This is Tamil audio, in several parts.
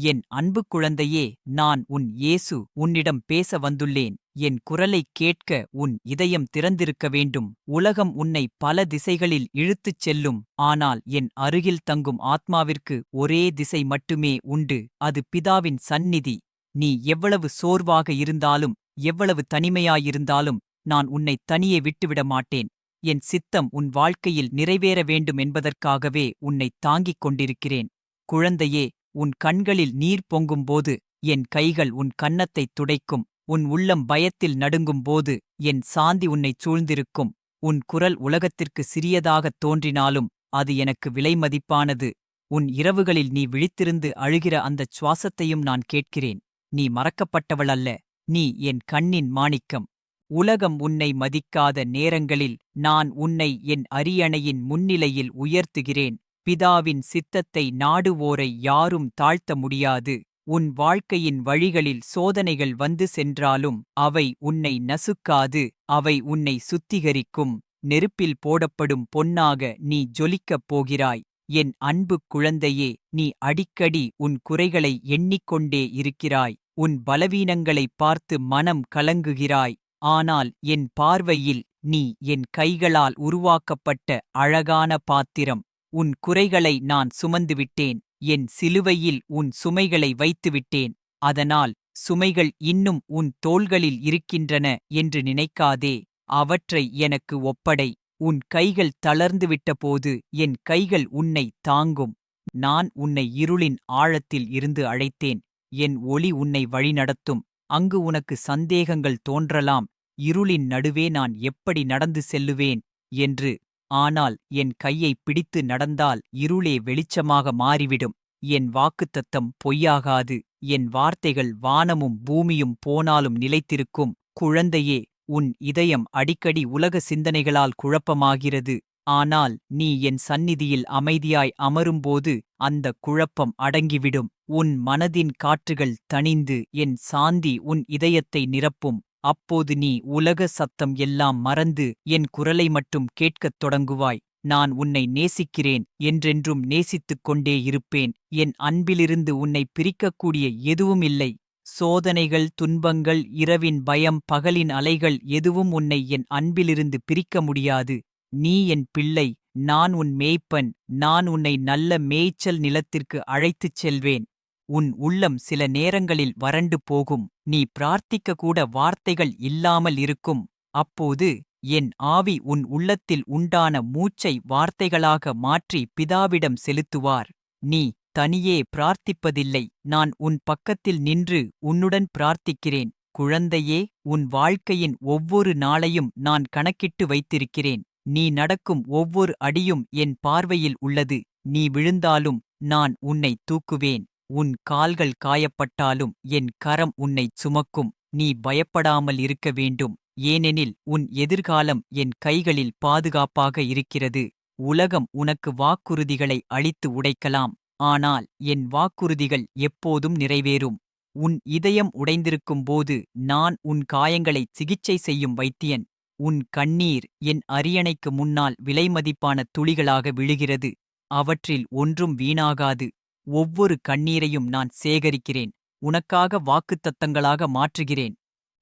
என் அன்பு குழந்தையே நான் உன் இயேசு உன்னிடம் பேச வந்துள்ளேன். என் குரலைக் கேட்க உன் இதயம் திறந்திருக்க வேண்டும். உலகம் உன்னை பல திசைகளில் இழுத்துச் செல்லும். ஆனால் என் அருகில் தங்கும் ஆத்மாவிற்கு ஒரே திசை மட்டுமே உண்டு. அது பிதாவின் சந்நிதி. நீ எவ்வளவு சோர்வாக இருந்தாலும் எவ்வளவு தனிமையாயிருந்தாலும் நான் உன்னை தனியே விட்டுவிட மாட்டேன். என் சித்தம் உன் வாழ்க்கையில் நிறைவேற வேண்டும் என்பதற்காகவே உன்னை தாங்கிக் கொண்டிருக்கிறேன். குழந்தையே உன் கண்களில் நீர் பொங்கும்போது என் கைகள் உன் கன்னத்தைத் துடைக்கும். உன் உள்ளம் பயத்தில் நடுங்கும்போது என் சாந்தி உன்னைச் சூழ்ந்திருக்கும். உன் குரல் உலகத்திற்கு சிறியதாகத் தோன்றினாலும் அது எனக்கு விலைமதிப்பானது உன் இரவுகளில் நீ விழித்திருந்து அழுகிற அந்தச் சுவாசத்தையும் நான் கேட்கிறேன். நீ மறக்கப்பட்டவள் அல்ல நீ என் கண்ணின் மாணிக்கம். உலகம் உன்னை மதிக்காத நேரங்களில் நான் உன்னை என் அரியணையின் முன்னிலையில் உயர்த்துகிறேன். பிதாவின் சித்தத்தை நாடுவோரை யாரும் தாழ்த்த முடியாது. உன் வாழ்க்கையின் வழிகளில் சோதனைகள் வந்து சென்றாலும் அவை உன்னை நசுக்காது அவை உன்னை சுத்திகரிக்கும். நெருப்பில் போடப்படும் பொன்னாக நீ ஜொலிக்கப் போகிறாய். என் அன்பு குழந்தையே நீ அடிக்கடி உன் குறைகளை எண்ணிக்கொண்டே இருக்கிறாய். உன் பலவீனங்களைப் பார்த்து மனம் கலங்குகிறாய். ஆனால் என் பார்வையில் நீ என் கைகளால் உருவாக்கப்பட்ட அழகான பாத்திரம். உன் குறைகளை நான் சுமந்துவிட்டேன். என் சிலுவையில் உன் சுமைகளை வைத்துவிட்டேன். அதனால் சுமைகள் இன்னும் உன் தோள்களில் இருக்கின்றன என்று நினைக்காதே. அவற்றை எனக்கு ஒப்படை. உன் கைகள் தளர்ந்துவிட்டபோது என் கைகள் உன்னை தாங்கும். நான் உன்னை இருளின் ஆழத்தில் இருந்து அழைத்தேன். என் ஒளி உன்னை வழிநடத்தும். அங்கு உனக்கு சந்தேகங்கள் தோன்றலாம். இருளின் நடுவே நான் எப்படி நடந்து செல்லுவேன்? என்று ஆனால் என் கையை பிடித்து நடந்தால் இருளே வெளிச்சமாக மாறிவிடும். என் வாக்குத்தத்தம் பொய்யாகாது. என் வார்த்தைகள் வானமும் பூமியும் போனாலும் நிலைத்திருக்கும். குழந்தையே உன் இதயம் அடிக்கடி உலக சிந்தனைகளால் குழப்பமாகிறது. ஆனால் நீ என் சந்நிதியில் அமைதியாய் அமரும்போது அந்த குழப்பம் அடங்கிவிடும். உன் மனதின் காற்றுகள் தணிந்து என் சாந்தி உன் இதயத்தை நிரப்பும். அப்போது நீ உலக சத்தம் எல்லாம் மறந்து என் குரலை மட்டும் கேட்கத் தொடங்குவாய். நான் உன்னை நேசிக்கிறேன் என்றென்றும் நேசித்துக் கொண்டே இருப்பேன். என் அன்பிலிருந்து உன்னை பிரிக்கக்கூடிய எதுவும் இல்லை. சோதனைகள் துன்பங்கள் இரவின் பயம் பகலின் அலைகள் எதுவும் உன்னை என் அன்பிலிருந்து பிரிக்க முடியாது. நீ என் பிள்ளை நான் உன் மேய்ப்பன் நான் உன்னை நல்ல மேய்ச்சல் நிலத்திற்கு அழைத்துச் செல்வேன். உன் உள்ளம் சில நேரங்களில் வறண்டு போகும். நீ பிரார்த்திக்க கூட வார்த்தைகள் இல்லாமல் இருக்கும். அப்போது என் ஆவி உன் உள்ளத்தில் உண்டான மூச்சை வார்த்தைகளாக மாற்றி பிதாவிடம் செலுத்துவார். நீ தனியே பிரார்த்திப்பதில்லை. நான் உன் பக்கத்தில் நின்று உன்னுடன் பிரார்த்திக்கிறேன். குழந்தையே உன் வாழ்க்கையின் ஒவ்வொரு நாளையும் நான் கணக்கிட்டு வைத்திருக்கிறேன். நீ நடக்கும் ஒவ்வொரு அடியும் என் பார்வையில் உள்ளது. நீ விழுந்தாலும் நான் உன்னை தூக்குவேன். உன் கால்கள் காயப்பட்டாலும் என் கரம் உன்னைச் சுமக்கும். நீ பயப்படாமல் இருக்க வேண்டும். ஏனெனில் உன் எதிர்காலம் என் கைகளில் பாதுகாப்பாக இருக்கிறது. உலகம் உனக்கு வாக்குறுதிகளை அளித்து உடைக்கலாம். ஆனால் என் வாக்குறுதிகள் எப்போதும் நிறைவேறும். உன் இதயம் உடைந்திருக்கும்போது நான் உன் காயங்களை சிகிச்சை செய்யும் வைத்தியன். உன் கண்ணீர் என் அரியணைக்கு முன்னால் விலைமதிப்பான துளிகளாக விழுகிறது. அவற்றில் ஒன்றும் வீணாகாது. ஒவ்வொரு கண்ணீரையும் நான் சேகரிக்கிறேன். உனக்காக வாக்குத்தத்தங்களாக மாற்றுகிறேன்.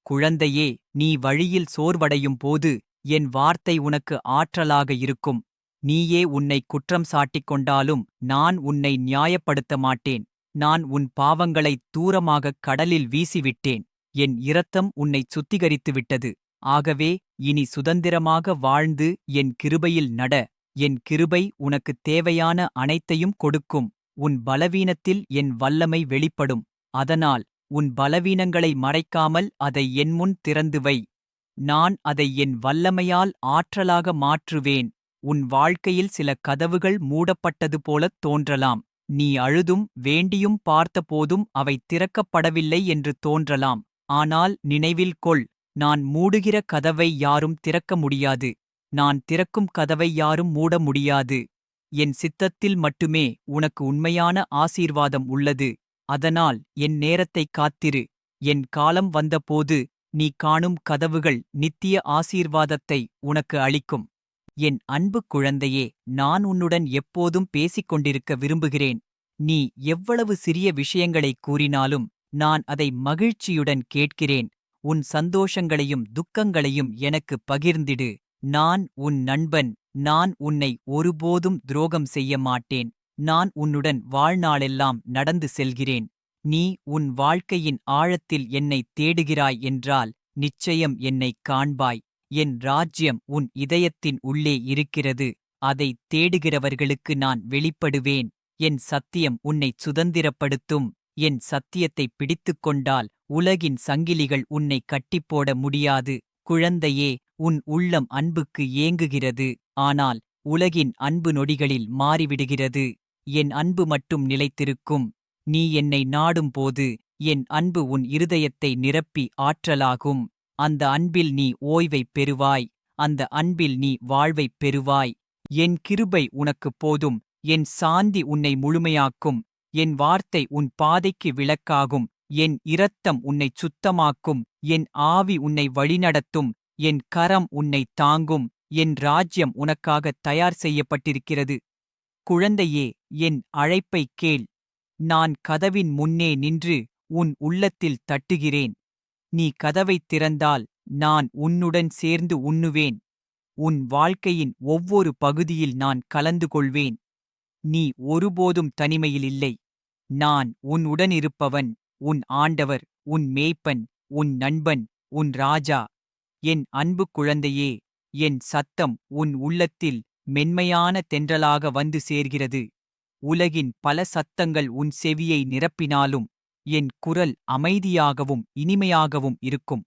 குழந்தையே நீ வழியில் சோர்வடையும் போது என் வார்த்தை உனக்கு ஆற்றலாக இருக்கும். நீயே உன்னை குற்றம் சாட்டிக் கொண்டாலும் நான் உன்னை நியாயப்படுத்த மாட்டேன். நான் உன் பாவங்களைத் தூரமாகக் கடலில் வீசிவிட்டேன். என் இரத்தம் உன்னை சுத்திகரித்துவிட்டது. ஆகவே இனி சுதந்திரமாக வாழ்ந்து என் கிருபையில் நட. என் கிருபை உனக்குத் தேவையான அனைத்தையும் கொடுக்கும். உன் பலவீனத்தில் என் வல்லமை வெளிப்படும். அதனால் உன் பலவீனங்களை மறைக்காமல் அதை என்முன் திறந்து வை. நான் அதை என் வல்லமையால் ஆற்றலாக மாற்றுவேன். உன் வாழ்க்கையில் சில கதவுகள் மூடப்பட்டது போலத் தோன்றலாம். நீ அழுதும் வேண்டியும் பார்த்தபோதும் அவை திறக்கப்படவில்லை என்று தோன்றலாம். ஆனால் நினைவில் கொள் நான் மூடுகிற கதவை யாரும் திறக்க முடியாது. நான் திறக்கும் கதவை யாரும் மூட முடியாது. என் சித்தத்தில் மட்டுமே உனக்கு உண்மையான ஆசீர்வாதம் உள்ளது. அதனால் என் நேரத்தைக் காத்திரு. என் காலம் வந்தபோது நீ காணும் கதவுகள் நித்திய ஆசீர்வாதத்தை உனக்கு அளிக்கும். என் அன்பு குழந்தையே நான் உன்னுடன் எப்போதும் பேசிக் கொண்டிருக்க விரும்புகிறேன். நீ எவ்வளவு சிறிய விஷயங்களைக் கூறினாலும் நான் அதை மகிழ்ச்சியுடன் கேட்கிறேன். உன் சந்தோஷங்களையும் துக்கங்களையும் எனக்குப் பகிர்ந்திடு. நான் உன் நண்பன். நான் உன்னை ஒருபோதும் துரோகம் செய்ய மாட்டேன். நான் உன்னுடன் வாழ்நாளெல்லாம் நடந்து செல்கிறேன். நீ உன் வாழ்க்கையின் ஆழத்தில் என்னைத் தேடுகிறாய் என்றால் நிச்சயம் என்னைக் காண்பாய். என் ராஜ்யம் உன் இதயத்தின் உள்ளே இருக்கிறது. அதைத் தேடுகிறவர்களுக்கு நான் வெளிப்படுவேன். என் சத்தியம் உன்னைச் சுதந்திரப்படுத்தும். என் சத்தியத்தைப் பிடித்துக் கொண்டால் உலகின் சங்கிலிகள் உன்னை கட்டிப்போட முடியாது. குழந்தையே உன் உள்ளம் அன்புக்கு ஏங்குகிறது. ஆனால் உலகின் அன்பு நொடிகளில் மாறிவிடுகிறது. என் அன்பு மட்டும் நிலைத்திருக்கும். நீ என்னை நாடும்போது என் அன்பு உன் இருதயத்தை நிரப்பி ஆற்றலாகும். அந்த அன்பில் நீ ஓய்வைப் பெறுவாய். அந்த அன்பில் நீ வாழ்வைப் பெறுவாய். என் கிருபை உனக்குப் போதும். என் சாந்தி உன்னை முழுமையாக்கும். என் வார்த்தை உன் பாதைக்கு விளக்காகும். என் இரத்தம் உன்னைச் சுத்தமாக்கும். என் ஆவி உன்னை வழிநடத்தும். என் கரம் உன்னை தாங்கும். என் ராஜ்யம் உனக்காக தயார் செய்யப்பட்டிருக்கிறது. குழந்தையே என் அழைப்பைக் கேள். நான் கதவின் முன்னே நின்று உன் உள்ளத்தில் தட்டுகிறேன். நீ கதவைத் திறந்தால் நான் உன்னுடன் சேர்ந்து உண்ணுவேன். உன் வாழ்க்கையின் ஒவ்வொரு பகுதியில் நான் கலந்து கொள்வேன். நீ ஒருபோதும் தனிமையில் இல்லை. நான் உன் உடனிருப்பவன் உன் ஆண்டவர் உன் மேய்ப்பன் உன் நண்பன் உன் ராஜா. என் அன்பு குழந்தையே என் சத்தம் உன் உள்ளத்தில் மென்மையான தென்றலாக வந்து சேர்கிறது. உலகின் பல சத்தங்கள் உன் செவியை நிரப்பினாலும் என் குரல் அமைதியாகவும் இனிமையாகவும் இருக்கும்.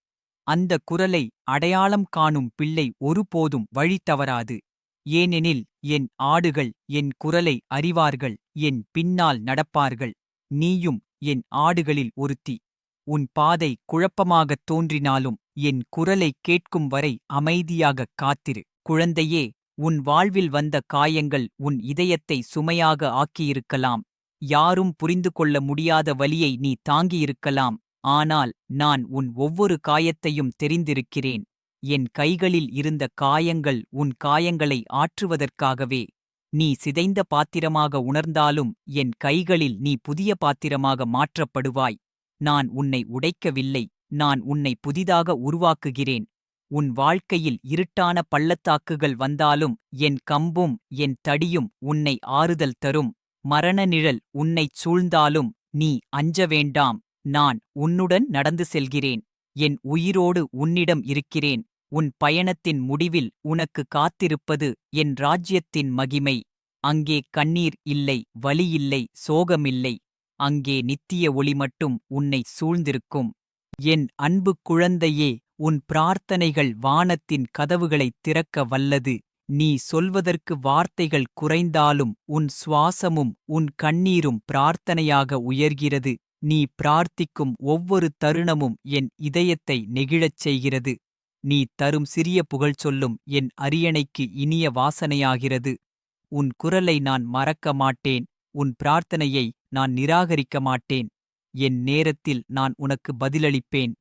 அந்த குரலை அடையாளம் காணும் பிள்ளை ஒருபோதும் வழி தவறாது. ஏனெனில் என் ஆடுகள் என் குரலை அறிவார்கள் என் பின்னால் நடப்பார்கள். நீயும் என் ஆடுகளில் ஒருத்தி. உன் பாதை குழப்பமாகத் தோன்றினாலும் என் குரலைக் கேட்கும் வரை அமைதியாகக் காத்திரு. குழந்தையே உன் வாழ்வில் வந்த காயங்கள் உன் இதயத்தை சுமையாக ஆக்கியிருக்கலாம். யாரும் புரிந்து கொள்ள முடியாத வலியை நீ தாங்கியிருக்கலாம். ஆனால் நான் உன் ஒவ்வொரு காயத்தையும் தெரிந்திருக்கிறேன். என் கைகளில் இருந்த காயங்கள் உன் காயங்களை ஆற்றுவதற்காகவே. நீ சிதைந்த பாத்திரமாக உணர்ந்தாலும் என் கைகளில் நீ புதிய பாத்திரமாக மாற்றப்படுவாய். நான் உன்னை உடைக்கவில்லை. நான் உன்னை புதிதாக உருவாக்குகிறேன். உன் வாழ்க்கையில் இருட்டான பள்ளத்தாக்குகள் வந்தாலும் என் கம்பும் என் தடியும் உன்னை ஆறுதல் தரும். மரண நிழல் உன்னைச் சூழ்ந்தாலும் நீ அஞ்ச வேண்டாம். நான் உன்னுடன் நடந்து செல்கிறேன். என் உயிரோடு உன்னிடம் இருக்கிறேன். உன் பயணத்தின் முடிவில் உனக்கு காத்திருப்பது என் ராஜ்யத்தின் மகிமை. அங்கே கண்ணீர் இல்லை வலி இல்லை சோகமில்லை. அங்கே நித்திய ஒளி மட்டும் உன்னை சூழ்ந்திருக்கும். என் அன்பு குழந்தையே உன் பிரார்த்தனைகள் வானத்தின் கதவுகளைத் திறக்க வல்லது. நீ சொல்வதற்கு வார்த்தைகள் குறைந்தாலும் உன் சுவாசமும் உன் கண்ணீரும் பிரார்த்தனையாக உயர்கிறது. நீ பிரார்த்திக்கும் ஒவ்வொரு தருணமும் என் இதயத்தை நெகிழச் செய்கிறது. நீ தரும் சிறிய புகழ் சொல்லும் என் அரியணைக்கு இனிய வாசனையாகிறது. உன் குரலை நான் மறக்க மாட்டேன். உன் பிரார்த்தனையை நான் நிராகரிக்க மாட்டேன். என் நேரத்தில் நான் உனக்கு பதிலளிப்பேன்.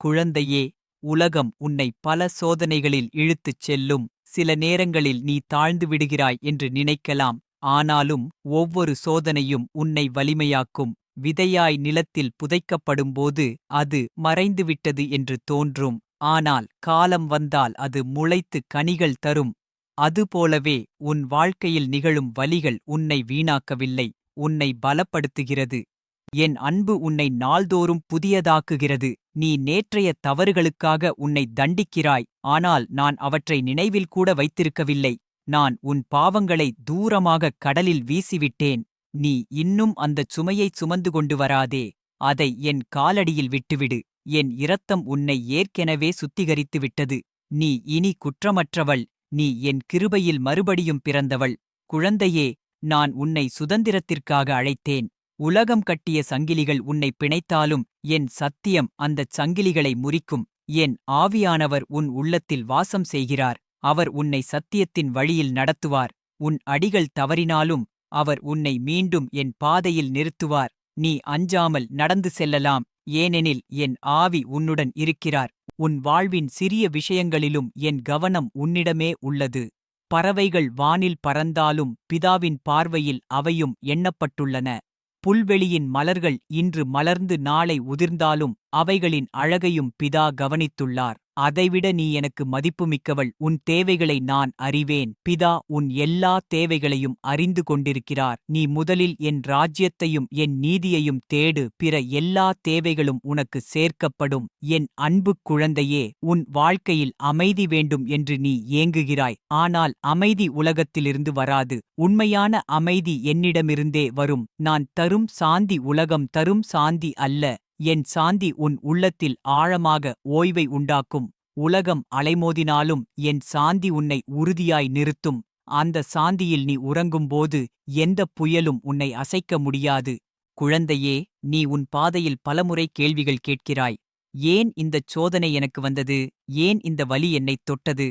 குழந்தையே உலகம் உன்னை பல சோதனைகளில் இழுத்துச் செல்லும். சில நேரங்களில் நீ தாழ்ந்து விடுகிறாய் என்று நினைக்கலாம். ஆனாலும் ஒவ்வொரு சோதனையும் உன்னை வலிமையாக்கும். விதையாய் நிலத்தில் புதைக்கப்படும்போது அது மறைந்துவிட்டது என்று தோன்றும். ஆனால் காலம் வந்தால் அது முளைத்து கனிகள் தரும். அதுபோலவே உன் வாழ்க்கையில் நிகழும் வலிகள் உன்னை வீணாக்கவில்லை. உன்னை பலப்படுத்துகிறது. என் அன்பு உன்னை நாள்தோறும் புதியதாக்குகிறது. நீ நேற்றைய தவறுகளுக்காக உன்னை தண்டிக்கிறாய். ஆனால் நான் அவற்றை நினைவில் கூட வைத்திருக்கவில்லை. நான் உன் பாவங்களை தூரமாக கடலில் வீசிவிட்டேன். நீ இன்னும் அந்தச் சுமையைச் சுமந்து கொண்டு வராதே. அதை என் காலடியில் விட்டுவிடு. என் இரத்தம் உன்னை ஏற்கெனவே சுத்திகரித்து விட்டது. நீ இனி குற்றமற்றவள். நீ என் கிருபையில் மறுபடியும் பிறந்தவள். குழந்தையே நான் உன்னை சுதந்திரத்திற்காக அழைத்தேன். உலகம் கட்டிய சங்கிலிகள் உன்னை பிணைத்தாலும் என் சத்தியம் அந்தச் சங்கிலிகளை முறிக்கும். என் ஆவியானவர் உன் உள்ளத்தில் வாசம் செய்கிறார். அவர் உன்னை சத்தியத்தின் வழியில் நடத்துவார். உன் அடிகள் தவறினாலும் அவர் உன்னை மீண்டும் என் பாதையில் நிறுத்துவார். நீ அஞ்சாமல் நடந்து செல்லலாம். ஏனெனில் என் ஆவி உன்னுடன் இருக்கிறார். உன் வாழ்வின் சிறிய விஷயங்களிலும் என் கவனம் உன்னிடமே உள்ளது. பறவைகள் வானில் பறந்தாலும் பிதாவின் பார்வையில் அவையும் எண்ணப்பட்டுள்ளன. புல்வெளியின் மலர்கள் இன்று மலர்ந்து நாளை உதிர்ந்தாலும் அவைகளின் அழகையும் பிதா கவனித்துள்ளார். அதைவிட நீ எனக்கு மதிப்புமிக்கவள். உன் தேவைகளை நான் அறிவேன். பிதா உன் எல்லா தேவைகளையும் அறிந்து கொண்டிருக்கிறார். நீ முதலில் என் ராஜ்யத்தையும் என் நீதியையும் தேடு. பிற எல்லா தேவைகளும் உனக்கு சேர்க்கப்படும். என் அன்பு குழந்தையே உன் வாழ்க்கையில் அமைதி வேண்டும் என்று நீ ஏங்குகிறாய். ஆனால் அமைதி உலகத்திலிருந்து வராது. உண்மையான அமைதி என்னிடமிருந்தே வரும். நான் தரும் சாந்தி உலகம் தரும் சாந்தி அல்ல. என் சாந்தி உன் உள்ளத்தில் ஆழமாக ஓய்வை உண்டாக்கும். உலகம் அலைமோதினாலும் என் சாந்தி உன்னை உறுதியாய் நிறுத்தும். அந்த சாந்தியில் நீ உறங்கும்போது எந்த புயலும் உன்னை அசைக்க முடியாது. குழந்தையே நீ உன் பாதையில் பலமுறை கேள்விகள் கேட்கிறாய். ஏன் இந்தச் சோதனை எனக்கு வந்தது? ஏன் இந்த வலி என்னைத் தொட்டது?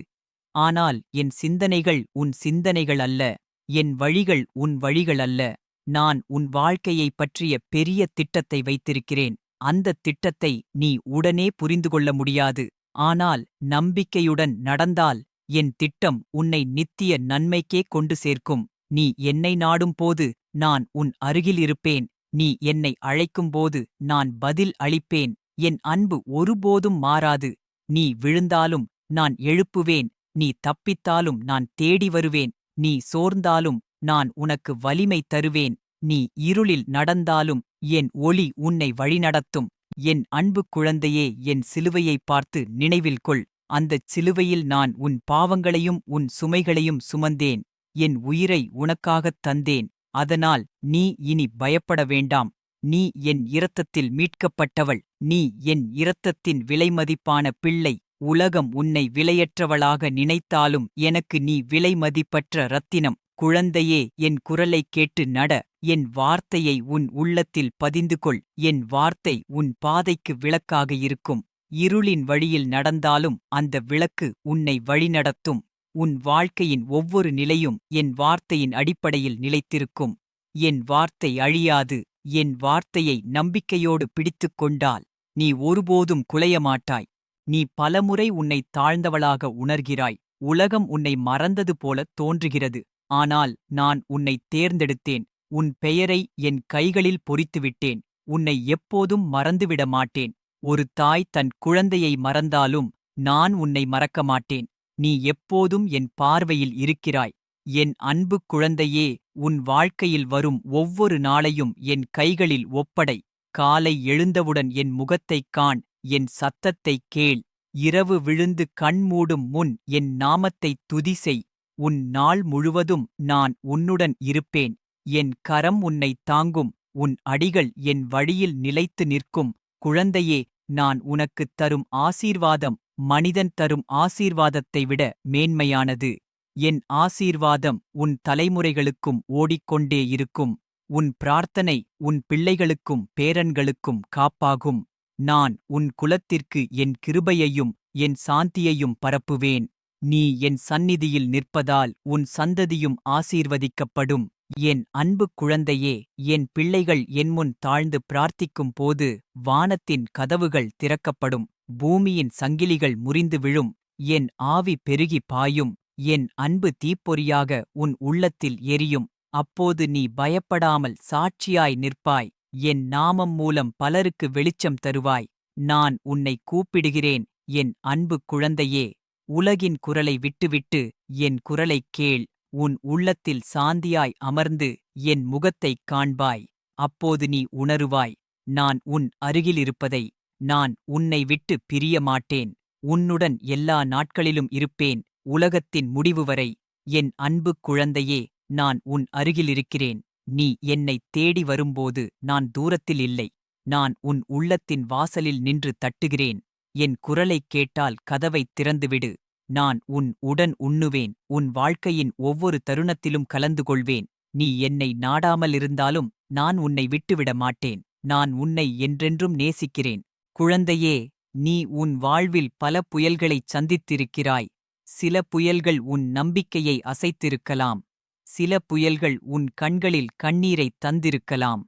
ஆனால் என் சிந்தனைகள் உன் சிந்தனைகள் அல்ல. என் வழிகள் உன் வழிகள் அல்ல. நான் உன் வாழ்க்கையைப் பற்றிய பெரிய திட்டத்தை வைத்திருக்கிறேன். அந்த திட்டத்தை நீ உடனே புரிந்து கொள்ள முடியாது. ஆனால் நம்பிக்கையுடன் நடந்தால் என் திட்டம் உன்னை நித்திய நன்மைக்கே கொண்டு சேர்க்கும். நீ என்னை நாடும்போது நான் உன் அருகில் இருப்பேன். நீ என்னை அழைக்கும்போது நான் பதில் அளிப்பேன். என் அன்பு ஒருபோதும் மாறாது. நீ விழுந்தாலும் நான் எழுப்புவேன். நீ தப்பித்தாலும் நான் தேடி வருவேன். நீ சோர்ந்தாலும் நான் உனக்கு வலிமை தருவேன். நீ இருளில் நடந்தாலும் என் ஒளி உன்னை வழிநடத்தும். என் அன்பு குழந்தையே என் சிலுவையைப் பார்த்து நினைவில் கொள். அந்தச் சிலுவையில் நான் உன் பாவங்களையும் உன் சுமைகளையும் சுமந்தேன். என் உயிரை உனக்காகத் தந்தேன். அதனால் நீ இனி பயப்பட வேண்டாம். நீ என் இரத்தத்தில் மீட்கப்பட்டவள். நீ என் இரத்தத்தின் விலைமதிப்பான பிள்ளை. உலகம் உன்னை விலையற்றவளாக நினைத்தாலும் எனக்கு நீ விலைமதிப்பற்ற ரத்தினம் குழந்தையே என் குரலைக் கேட்டு நட. என் வார்த்தையை உன் உள்ளத்தில் பதிந்து கொள் என் வார்த்தை உன் பாதைக்கு விளக்காக இருக்கும். இருளின் வழியில் நடந்தாலும் அந்த விளக்கு உன்னை வழிநடத்தும். உன் வாழ்க்கையின் ஒவ்வொரு நிலையும் என் வார்த்தையின் அடிப்படையில் நிலைத்திருக்கும். என் வார்த்தை அழியாது. என் வார்த்தையை நம்பிக்கையோடு பிடித்துக் கொண்டால் நீ ஒருபோதும் குலையமாட்டாய். நீ பலமுறை உன்னை தாழ்ந்தவளாக உணர்கிறாய். உலகம் உன்னை மறந்தது போல தோன்றுகிறது. ஆனால் நான் உன்னை தேர்ந்தெடுத்தேன். உன் பெயரை என் கைகளில் பொறித்துவிட்டேன். உன்னை எப்போதும் மறந்துவிட மாட்டேன் ஒரு தாய் தன் குழந்தையை மறந்தாலும் நான் உன்னை மறக்க மாட்டேன் நீ எப்போதும் என் பார்வையில் இருக்கிறாய். என் அன்பு குழந்தையே உன் வாழ்க்கையில் வரும் ஒவ்வொரு நாளையும் என் கைகளில் ஒப்படை. காலை எழுந்தவுடன் என் முகத்தைக் காண் என் சத்தத்தைக் கேள். இரவு விழுந்து கண் மூடும் முன் என் நாமத்தைத் துதிசெய் உன் நாள் முழுவதும் நான் உன்னுடன் இருப்பேன். என் கரம் உன்னை தாங்கும் உன் அடிகள் என் வழியில் நிலைத்து நிற்கும். குழந்தையே நான் உனக்குத் தரும் ஆசீர்வாதம் மனிதன் தரும் ஆசீர்வாதத்தை விட மேன்மையானது. என் ஆசீர்வாதம் உன் தலைமுறைகளுக்கும் ஓடிக்கொண்டே இருக்கும். உன் பிரார்த்தனை உன் பிள்ளைகளுக்கும் பேரன்களுக்கும் காப்பாகும். நான் உன் குலத்திற்கு என் கிருபையையும் என் சாந்தியையும் பரப்புவேன். நீ என் சந்நிதியில் நிற்பதால் உன் சந்ததியும் ஆசீர்வதிக்கப்படும். என் அன்பு குழந்தையே என் பிள்ளைகள் என்முன் தாழ்ந்து பிரார்த்திக்கும் போது வானத்தின் கதவுகள் திறக்கப்படும் பூமியின் சங்கிலிகள் முறிந்து விழும் என் ஆவி பெருகி பாயும் என் அன்பு தீப்பொறியாக உன் உள்ளத்தில் எரியும். அப்போது நீ பயப்படாமல் சாட்சியாய் நிற்பாய் என் நாமம் மூலம் பலருக்கு வெளிச்சம் தருவாய். நான் உன்னை கூப்பிடுகிறேன் என் அன்பு குழந்தையே உலகின் குரலை விட்டுவிட்டு என் குரலைக் கேள். உன் உள்ளத்தில் சாந்தியாய் அமர்ந்து என் முகத்தைக் காண்பாய். அப்போது நீ உணருவாய் நான் உன் அருகிலிருப்பதை நான் உன்னை விட்டு பிரிய மாட்டேன் உன்னுடன் எல்லா நாட்களிலும் இருப்பேன் உலகத்தின் முடிவு வரை. என் அன்பு குழந்தையே நான் உன் அருகிலிருக்கிறேன். நீ என்னைத் தேடி வரும்போது நான் தூரத்தில் இல்லை. நான் உன் உள்ளத்தின் வாசலில் நின்று தட்டுகிறேன். என் குரலைக் கேட்டால் கதவைத் திறந்துவிடு. நான் உன் உடன் உண்ணுவேன் உன் வாழ்க்கையின் ஒவ்வொரு தருணத்திலும் கலந்து கொள்வேன். நீ என்னை நாடாமலிருந்தாலும் நான் உன்னை விட்டுவிட மாட்டேன். நான் உன்னை என்றென்றும் நேசிக்கிறேன். குழந்தையே நீ உன் வாழ்வில் பல புயல்களைச் சந்தித்திருக்கிறாய். சில புயல்கள் உன் நம்பிக்கையை அசைத்திருக்கலாம். சில புயல்கள் உன் கண்களில் கண்ணீரைத் தந்திருக்கலாம்.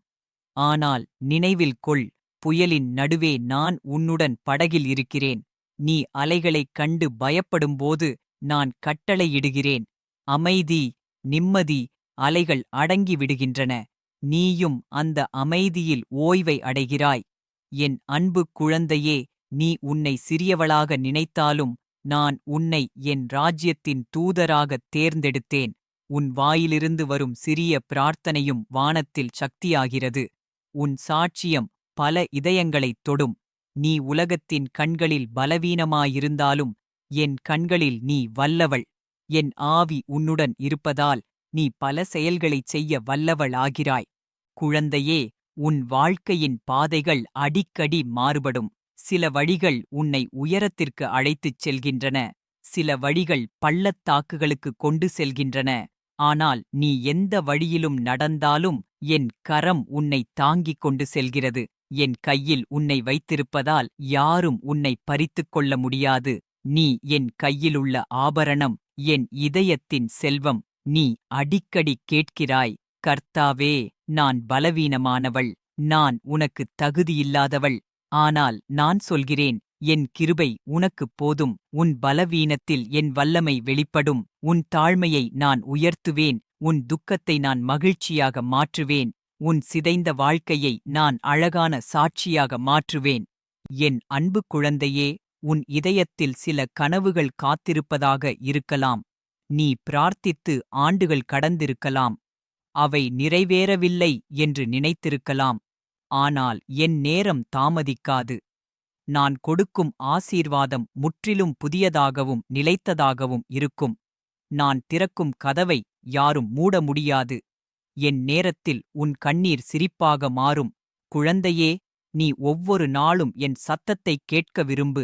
ஆனால் நினைவில் கொள் புயலின் நடுவே நான் உன்னுடன் படகில் இருக்கிறேன். நீ அலைகளைக் கண்டு பயப்படும்போது நான் கட்டளையிடுகிறேன். அமைதி நிம்மதி அலைகள் அடங்கி விடுகின்றன. நீயும் அந்த அமைதியில் ஓய்வை அடைகிறாய். என் அன்பு குழந்தையே நீ உன்னை சிறியவளாக நினைத்தாலும் நான் உன்னை என் ராஜ்யத்தின் தூதராகத் தேர்ந்தெடுத்தேன். உன் வாயிலிருந்து வரும் சிறிய பிரார்த்தனையும் வானத்தில் சக்தியாகிறது. உன் சாட்சியம் பல இதயங்களைத் தொடும். நீ உலகத்தின் கண்களில் பலவீனமாயிருந்தாலும் என் கண்களில் நீ வல்லவள். என் ஆவி உன்னுடன் இருப்பதால் நீ பல செயல்களைச் செய்ய வல்லவள் ஆகிறாய் குழந்தையே உன் வாழ்க்கையின் பாதைகள் அடிக்கடி மாறுபடும். சில வழிகள் உன்னை உயரத்திற்கு அழைத்துச் செல்கின்றன. சில வழிகள் பள்ளத்தாக்குகளுக்கு கொண்டு செல்கின்றன. ஆனால் நீ எந்த வழியிலும் நடந்தாலும் என் கரம் உன்னை தாங்கிக் கொண்டு செல்கிறது. என் கையில் உன்னை வைத்திருப்பதால் யாரும் உன்னை பறித்துக் கொள்ள முடியாது. நீ என் கையிலுள்ள ஆபரணம் என் இதயத்தின் செல்வம் நீ அடிக்கடி கேட்கிறாய் கர்த்தாவே நான் பலவீனமானவள் நான் உனக்கு தகுதியில்லாதவள் ஆனால் நான் சொல்கிறேன் என் கிருபை உனக்குப் போதும் உன் பலவீனத்தில் என் வல்லமை வெளிப்படும் உன் தாழ்மையை நான் உயர்த்துவேன் உன் துக்கத்தை நான் மகிழ்ச்சியாக மாற்றுவேன் உன் சிதைந்த வாழ்க்கையை நான் அழகான சாட்சியாக மாற்றுவேன். என் அன்பு குழந்தையே உன் இதயத்தில் சில கனவுகள் காத்திருப்பதாக இருக்கலாம். நீ பிரார்த்தித்து ஆண்டுகள் கடந்திருக்கலாம். அவை நிறைவேறவில்லை என்று நினைத்திருக்கலாம். ஆனால் என் நேரம் தாமதிக்காது. நான் கொடுக்கும் ஆசீர்வாதம் முற்றிலும் புதியதாகவும் நிலைத்ததாகவும் இருக்கும். நான் திறக்கும் கதவை யாரும் மூட முடியாது. என் நேரத்தில் உன் கண்ணீர் சிரிப்பாக மாறும். குழந்தையே நீ ஒவ்வொரு நாளும் என் சத்தத்தைக் கேட்க விரும்பு.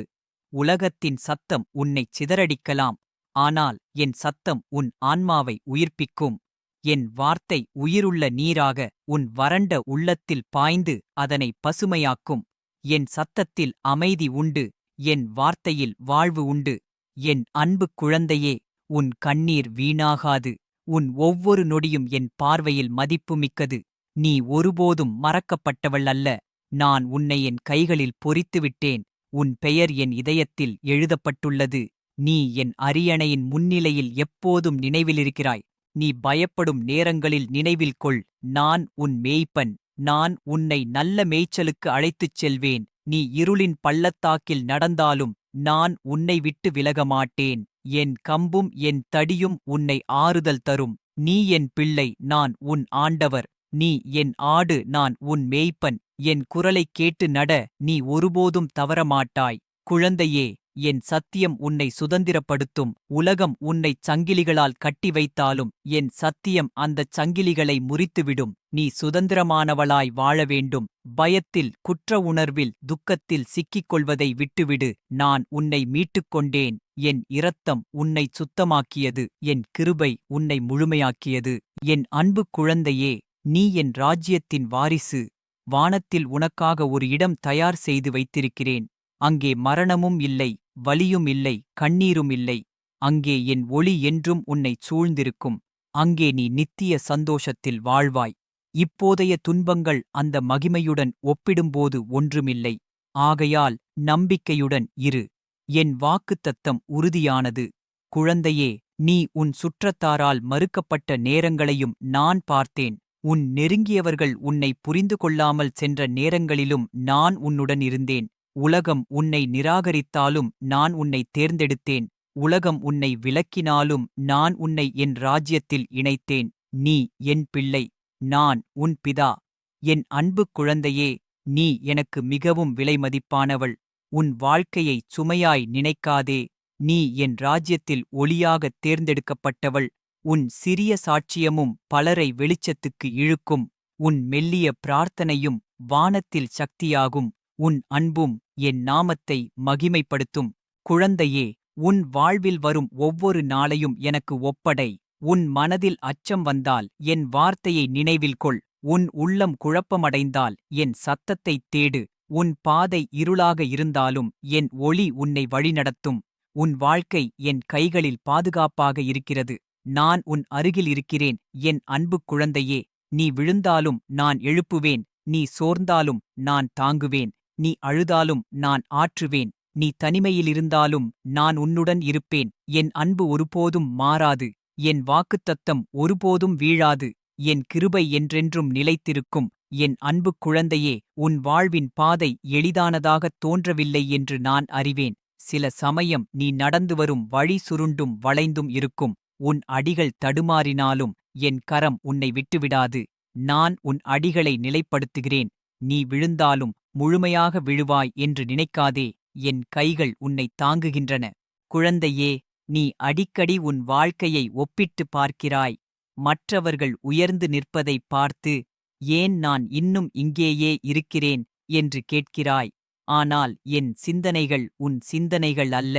உலகத்தின் சத்தம் உன்னைச் சிதறடிக்கலாம். ஆனால் என் சத்தம் உன் ஆன்மாவை உயிர்ப்பிக்கும். என் வார்த்தை உயிருள்ள நீராக உன் வறண்ட உள்ளத்தில் பாய்ந்து அதனை பசுமையாக்கும். என் சத்தத்தில் அமைதி உண்டு. என் வார்த்தையில் வாழ்வு உண்டு. என் அன்பு குழந்தையே உன் கண்ணீர் வீணாகாது. உன் ஒவ்வொரு நொடியும் என் பார்வையில் மதிப்புமிக்கது நீ ஒருபோதும் மறக்கப்பட்டவள் அல்ல. நான் உன்னை என் கைகளில் பொறித்துவிட்டேன் உன் பெயர் என் இதயத்தில் எழுதப்பட்டுள்ளது. நீ என் அரியணையின் முன்னிலையில் எப்போதும் நினைவிலிருக்கிறாய். நீ பயப்படும் நேரங்களில் நினைவில் கொள். நான் உன் மேய்ப்பன். நான் உன்னை நல்ல மேய்ச்சலுக்கு அழைத்துச் செல்வேன். நீ இருளின் பள்ளத்தாக்கில் நடந்தாலும் நான் உன்னை விட்டு விலக மாட்டேன் என் கம்பும் என் தடியும் உன்னை ஆறுதல் தரும். நீ என் பிள்ளை நான் உன் ஆண்டவர். நீ என் ஆடு நான் உன் மேய்ப்பன். என் குரலைக் கேட்டு நட நீ ஒருபோதும் தவறமாட்டாய். குழந்தையே என் சத்தியம் உன்னை சுதந்திரப்படுத்தும் உலகம் உன்னைச் சங்கிலிகளால் கட்டி வைத்தாலும் என் சத்தியம் அந்தச் சங்கிலிகளை முறித்துவிடும். நீ சுதந்திரமானவளாய் வாழ வேண்டும். பயத்தில் குற்ற உணர்வில் துக்கத்தில் சிக்கிக் கொள்வதை விட்டுவிடு. நான் உன்னை மீட்டுக் கொண்டேன் என் இரத்தம் உன்னை சுத்தமாக்கியது. என் கிருபை உன்னை முழுமையாக்கியது. என் அன்பு குழந்தையே நீ என் ராஜ்யத்தின் வாரிசு. வானத்தில் உனக்காக ஒரு இடம் தயார் செய்து வைத்திருக்கிறேன். அங்கே மரணமும் இல்லை. வலியும் இல்லை கண்ணீரும் இல்லை. அங்கே என் ஒளி என்றும் உன்னைச் சூழ்ந்திருக்கும். அங்கே நீ நித்திய சந்தோஷத்தில் வாழ்வாய். இப்போதைய துன்பங்கள் அந்த மகிமையுடன் ஒப்பிடும்போது ஒன்றுமில்லை. ஆகையால் நம்பிக்கையுடன் இரு. என் வாக்குத்தத்தம் உறுதியானது. குழந்தையே நீ உன் சுற்றத்தாரால் மறுக்கப்பட்ட நேரங்களையும் நான் பார்த்தேன். உன் நெருங்கியவர்கள் உன்னை புரிந்து கொள்ளாமல் சென்ற நேரங்களிலும் நான் உன்னுடன் இருந்தேன். உலகம் உன்னை நிராகரித்தாலும் நான் உன்னை தேர்ந்தெடுத்தேன். உலகம் உன்னை விலக்கினாலும் நான் உன்னை என் ராஜ்யத்தில் இணைத்தேன். நீ என் பிள்ளை நான் உன் பிதா. என் அன்பு குழந்தையே நீ எனக்கு மிகவும் விலைமதிப்பானவள். உன் வாழ்க்கையை சுமையாய் நினைக்காதே. நீ என் ராஜ்யத்தில் ஒளியாகத் தேர்ந்தெடுக்கப்பட்டவள். உன் சிறிய சாட்சியமும் பலரை வெளிச்சத்துக்கு இழுக்கும். உன் மெல்லிய பிரார்த்தனையும் வானத்தில் சக்தியாகும். உன் அன்பும் என் நாமத்தை மகிமைப்படுத்தும். குழந்தையே உன் வாழ்வில் வரும் ஒவ்வொரு நாளையும் எனக்கு ஒப்படை. உன் மனதில் அச்சம் வந்தால் என் வார்த்தையை நினைவில் கொள். உன் உள்ளம் குழப்பமடைந்தால் என் சத்தத்தைத் தேடு. உன் பாதை இருளாக இருந்தாலும் என் ஒளி உன்னை வழிநடத்தும். உன் வாழ்க்கை என் கைகளில் பாதுகாப்பாக இருக்கிறது. நான் உன் அருகில் இருக்கிறேன். என் அன்பு குழந்தையே நீ விழுந்தாலும் நான் எழுப்புவேன். நீ சோர்ந்தாலும் நான் தாங்குவேன். நீ அழுதாலும் நான் ஆற்றுவேன். நீ தனிமையிலிருந்தாலும் நான் உன்னுடன் இருப்பேன். என் அன்பு ஒருபோதும் மாறாது. என் வாக்குத்தத்தம் ஒருபோதும் வீழாது. என் கிருபை என்றென்றும் நிலைத்திருக்கும். என் அன்புக் குழந்தையே உன் வாழ்வின் பாதை எளிதானதாகத் தோன்றவில்லை என்று நான் அறிவேன். சில சமயம் நீ நடந்து வரும் வழி சுருண்டும் வளைந்தும் இருக்கும். உன் அடிகள் தடுமாறினாலும் என் கரம் உன்னை விட்டுவிடாது. நான் உன் அடிகளை நிலைப்படுத்துகிறேன். நீ விழுந்தாலும் முழுமையாக விழுவாய் என்று நினைக்காதே என் கைகள் உன்னை தாங்குகின்றன. குழந்தையே நீ அடிக்கடி உன் வாழ்க்கையை ஒப்பிட்டு பார்க்கிறாய். மற்றவர்கள் உயர்ந்து நிற்பதை பார்த்து ஏன் நான் இன்னும் இங்கேயே இருக்கிறேன் என்று கேட்கிறாய். ஆனால் என் சிந்தனைகள் உன் சிந்தனைகள் அல்ல.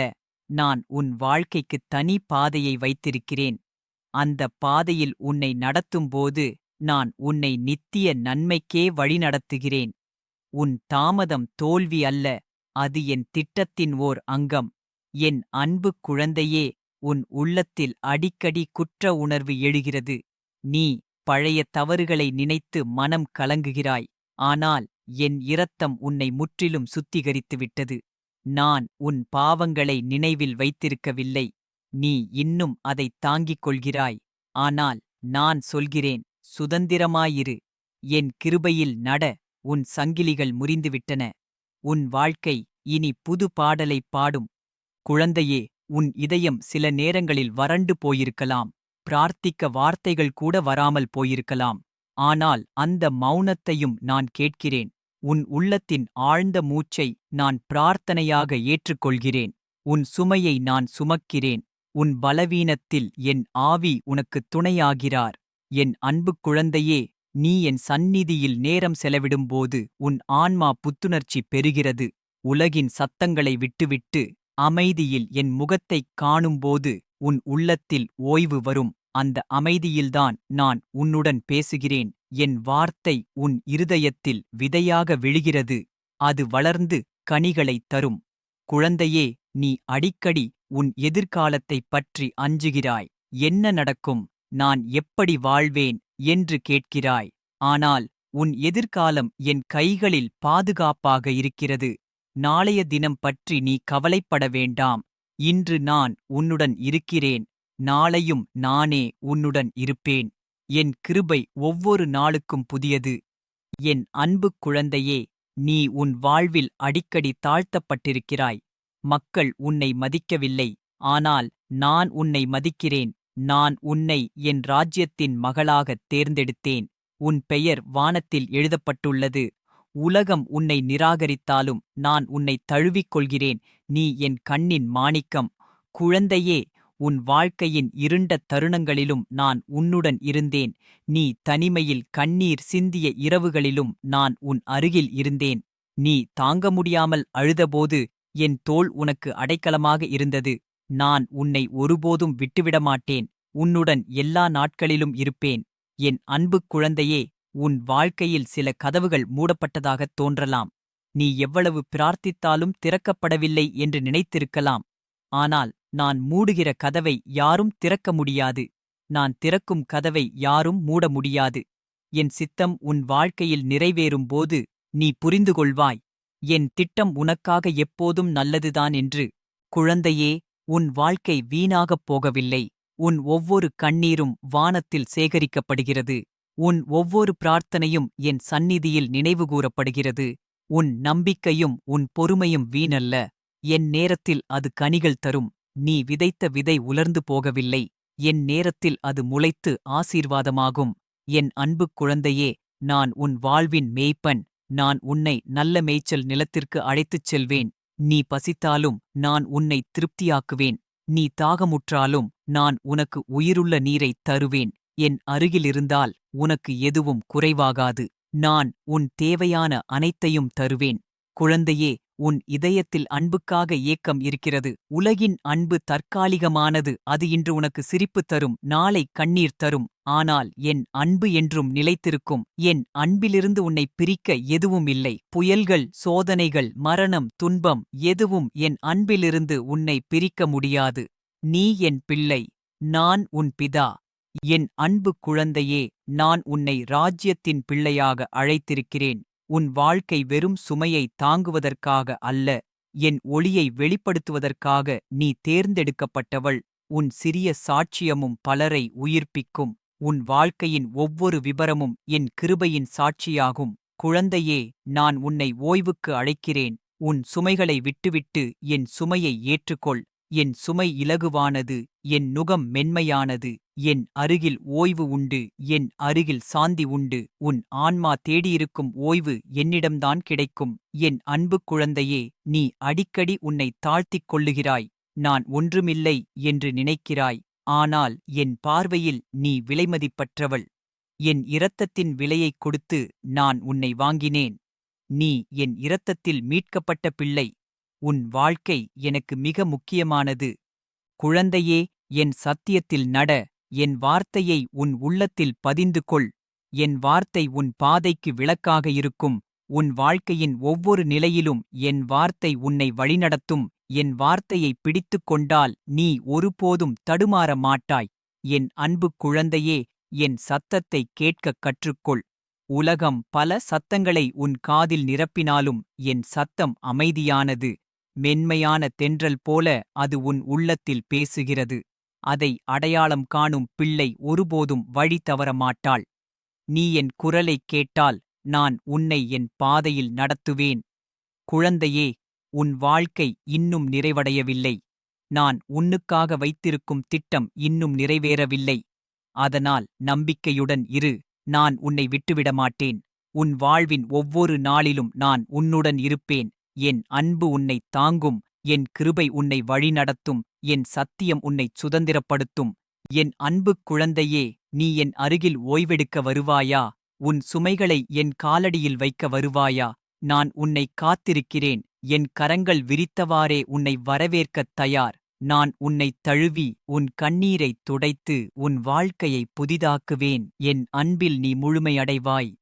நான் உன் வாழ்க்கைக்குத் தனி பாதையை வைத்திருக்கிறேன். அந்த பாதையில் உன்னை நடத்தும்போது நான் உன்னை நித்திய நன்மைக்கே வழிநடத்துகிறேன். உன் தாமதம் தோல்வி அல்ல அது என் திட்டத்தின் ஓர் அங்கம். என் அன்பு குழந்தையே உன் உள்ளத்தில் அடிக்கடி குற்ற உணர்வு எழுகிறது. நீ பழைய தவறுகளை நினைத்து மனம் கலங்குகிறாய் ஆனால் என் இரத்தம் உன்னை முற்றிலும் சுத்திகரித்துவிட்டது. நான் உன் பாவங்களை நினைவில் வைத்திருக்கவில்லை நீ இன்னும் அதைத் தாங்கிக் கொள்கிறாய். ஆனால் நான் சொல்கிறேன் சுதந்திரமாயிரு என் கிருபையில் நட. உன் சங்கிலிகள் முறிந்துவிட்டன. உன் வாழ்க்கை இனி புது பாடலைப் பாடும். குழந்தையே உன் இதயம் சில நேரங்களில் வறண்டு போயிருக்கலாம். பிரார்த்திக்க வார்த்தைகள் கூட வராமல் போயிருக்கலாம். ஆனால் அந்த மௌனத்தையும் நான் கேட்கிறேன். உன் உள்ளத்தின் ஆழ்ந்த மூச்சை நான் பிரார்த்தனையாக ஏற்றுக்கொள்கிறேன். உன் சுமையை நான் சுமக்கிறேன். உன் பலவீனத்தில் என் ஆவி உனக்குத் துணையாகிறார். என் அன்புக் குழந்தையே நீ என் சந்நிதியில் நேரம் செலவிடும்போது உன் ஆன்மா புத்துணர்ச்சி பெறுகிறது. உலகின் சத்தங்களை விட்டுவிட்டு அமைதியில் என் முகத்தைக் காணும்போது உன் உள்ளத்தில் ஓய்வு வரும். அந்த அமைதியில்தான் நான் உன்னுடன் பேசுகிறேன். என் வார்த்தை உன் இருதயத்தில் விதையாக விழுகிறது. அது வளர்ந்து கனிகளைத் தரும். குழந்தையே நீ அடிக்கடி உன் எதிர்காலத்தைப் பற்றி அஞ்சுகிறாய். என்ன நடக்கும்? நான் எப்படி வாழ்வேன்? என்று கேட்கிறாய். ஆனால் உன் எதிர்காலம் என் கைகளில் பாதுகாப்பாக இருக்கிறது. நாளைய தினம் பற்றி நீ கவலைப்பட வேண்டாம். இன்று நான் உன்னுடன் இருக்கிறேன். நாளையும் நானே உன்னுடன் இருப்பேன். என் கிருபை ஒவ்வொரு நாளுக்கும் புதியது. என் அன்புக் குழந்தையே நீ உன் வாழ்வில் அடிக்கடி தாழ்த்தப்பட்டிருக்கிறாய். மக்கள் உன்னை மதிக்கவில்லை. ஆனால் நான் உன்னை மதிக்கிறேன். நான் உன்னை என் ராஜ்யத்தின் மகளாகத் தேர்ந்தெடுத்தேன். உன் பெயர் வானத்தில் எழுதப்பட்டுள்ளது. உலகம் உன்னை நிராகரித்தாலும் நான் உன்னை தழுவிக் கொள்கிறேன் நீ என் கண்ணின் மாணிக்கம். குழந்தையே உன் வாழ்க்கையின் இருண்ட தருணங்களிலும் நான் உன்னுடன் இருந்தேன். நீ தனிமையில் கண்ணீர் சிந்திய இரவுகளிலும் நான் உன் அருகில் இருந்தேன். நீ தாங்க முடியாமல் அழுதபோது என் தோள் உனக்கு அடைக்கலமாக இருந்தது. நான் உன்னை ஒருபோதும் விட்டுவிடமாட்டேன். உன்னுடன் எல்லா நாட்களிலும் இருப்பேன். என் அன்புக் குழந்தையே உன் வாழ்க்கையில் சில கதவுகள் மூடப்பட்டதாகத் தோன்றலாம். நீ எவ்வளவு பிரார்த்தித்தாலும் திறக்கப்படவில்லை என்று நினைத்திருக்கலாம். ஆனால் நான் மூடுகிற கதவை யாரும் திறக்க முடியாது. நான் திறக்கும் கதவை யாரும் மூட முடியாது. என் சித்தம் உன் வாழ்க்கையில் நிறைவேறும்போது நீ புரிந்து கொள்வாய் என் திட்டம் உனக்காக எப்போதும் நல்லதுதான் என்று. குழந்தையே உன் வாழ்க்கை வீணாகப் போகவில்லை. உன் ஒவ்வொரு கண்ணீரும் வானத்தில் சேகரிக்கப்படுகிறது. உன் ஒவ்வொரு பிரார்த்தனையும் என் சந்நிதியில் நினைவுகூரப்படுகிறது. உன் நம்பிக்கையும் உன் பொறுமையும் வீணல்ல. என் நேரத்தில் அது கனிகள் தரும். நீ விதைத்த விதை உலர்ந்து போகவில்லை. என் நேரத்தில் அது முளைத்து ஆசீர்வாதமாகும். என் அன்புக் குழந்தையே நான் உன் வாழ்வின் மேய்ப்பன். நான் உன்னை நல்ல மேய்ச்சல் நிலத்திற்கு அழைத்துச் செல்வேன். நீ பசித்தாலும் நான் உன்னை திருப்தியாக்குவேன். நீ தாகமுற்றாலும் நான் உனக்கு உயிருள்ள நீரைத் தருவேன். என் அருகிலிருந்தால் உனக்கு எதுவும் குறைவாகாது. நான் உன் தேவையான அனைத்தையும் தருவேன். குழந்தையே உன் இதயத்தில் அன்புக்காக ஏக்கம் இருக்கிறது. உலகின் அன்பு தற்காலிகமானது. அது இன்று உனக்கு சிரிப்பு தரும். நாளை கண்ணீர் தரும். ஆனால் என் அன்பு என்றும் நிலைத்திருக்கும். என் அன்பிலிருந்து உன்னை பிரிக்க எதுவும் இல்லை. புயல்கள் சோதனைகள் மரணம் துன்பம் எதுவும் என் அன்பிலிருந்து உன்னை பிரிக்க முடியாது. நீ என் பிள்ளை. நான் உன் பிதா. என் அன்பு குழந்தையே. நான் உன்னை ராஜ்யத்தின் பிள்ளையாக அழைத்திருக்கிறேன். உன் வாழ்க்கை வெறும் சுமையை தாங்குவதற்காக அல்ல என் ஒளியை வெளிப்படுத்துவதற்காக நீ தேர்ந்தெடுக்கப்பட்டவள். உன் சிறிய சாட்சியமும் பலரை உயிர்ப்பிக்கும். உன் வாழ்க்கையின் ஒவ்வொரு விபரமும் என் கிருபையின் சாட்சியாகும். குழந்தையே நான் உன்னை ஓய்வுக்கு அழைக்கிறேன். உன் சுமைகளை விட்டுவிட்டு என் சுமையை ஏற்றுக்கொள். என் சுமை இலகுவானது என் நுகம் மென்மையானது என் அருகில் ஓய்வு உண்டு என் அருகில் சாந்தி உண்டு உன் ஆன்மா தேடியிருக்கும் ஓய்வு என்னிடம்தான் கிடைக்கும் என் அன்பு குழந்தையே நீ அடிக்கடி உன்னை தாழ்த்திக் கொள்ளுகிறாய் நான் ஒன்றுமில்லை என்று நினைக்கிறாய் ஆனால் என் பார்வையில் நீ விலைமதிப்பற்றவள். என் இரத்தத்தின் விலையைக் கொடுத்து நான் உன்னை வாங்கினேன். நீ என் இரத்தத்தில் மீட்கப்பட்ட பிள்ளை உன் வாழ்க்கை எனக்கு மிக முக்கியமானது. குழந்தையே என் சத்தியத்தில் நட. என் வார்த்தையை உன் உள்ளத்தில் பதிந்து கொள் என் வார்த்தை உன் பாதைக்கு விளக்காக இருக்கும். உன் வாழ்க்கையின் ஒவ்வொரு நிலையிலும் என் வார்த்தை உன்னை வழிநடத்தும். என் வார்த்தையை பிடித்துக் கொண்டால் நீ ஒருபோதும் தடுமாற மாட்டாய். என் அன்பு குழந்தையே என் சத்தத்தை கேட்கக் கற்றுக்கொள். உலகம் பல சத்தங்களை உன் காதில் நிரப்பினாலும் என் சத்தம் அமைதியானது. மென்மையான தென்றல் போல அது உன் உள்ளத்தில் பேசுகிறது. அதை அடையாளம் காணும் பிள்ளை ஒருபோதும் வழி தவற மாட்டாள் நீ என் குரலைக் கேட்டால் நான் உன்னை என் பாதையில் நடத்துவேன். குழந்தையே உன் வாழ்க்கை இன்னும் நிறைவடையவில்லை. நான் உன்னுக்காக வைத்திருக்கும் திட்டம் இன்னும் நிறைவேறவில்லை. அதனால் நம்பிக்கையுடன் இரு நான் உன்னை விட்டுவிட மாட்டேன் உன் வாழ்வின் ஒவ்வொரு நாளிலும் நான் உன்னுடன் இருப்பேன். என் அன்பு உன்னை தாங்கும் என் கிருபை உன்னை வழிநடத்தும் என் சத்தியம் உன்னைச் சுதந்திரப்படுத்தும். என் அன்புக் குழந்தையே நீ என் அருகில் ஓய்வெடுக்க வருவாயா? உன் சுமைகளை என் காலடியில் வைக்க வருவாயா? நான் உன்னை காத்திருக்கிறேன் என் கரங்கள் விரித்தவாறே உன்னை வரவேற்கத் தயார். நான் உன்னைத் தழுவி உன் கண்ணீரைத் துடைத்து உன் வாழ்க்கையை புதிதாக்குவேன். என் அன்பில் நீ முழுமையடைவாய்.